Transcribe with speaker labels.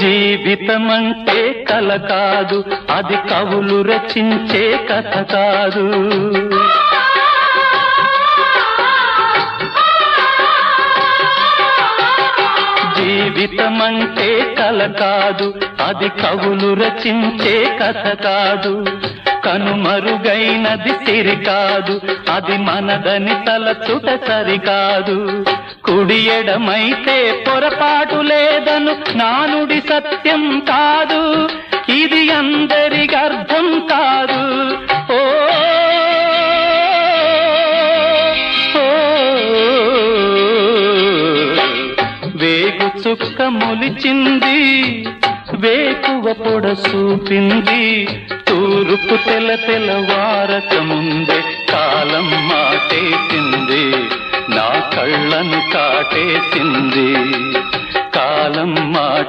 Speaker 1: జీవితమంటే కల కాదు అది కవులు రచించే కథ కాదు. జీవితమంటే కల కాదు అది కవులు రచించే కథ కాదు. కనుమరుగైనది సిరి కాదు అది మనదని తలచుట సరికాదు కుడి ఎడమైతే పొరపాటు లేదను. నానుడి సత్యం కాదు. ఇది అందరికి అర్థం కాదు. ఓ వేగు చుక్క మొలిచింది. వేకువ పొడ చూపింది. తూరుపు తెల తెలవారక ముందే కళ్ళను కాటేసింది.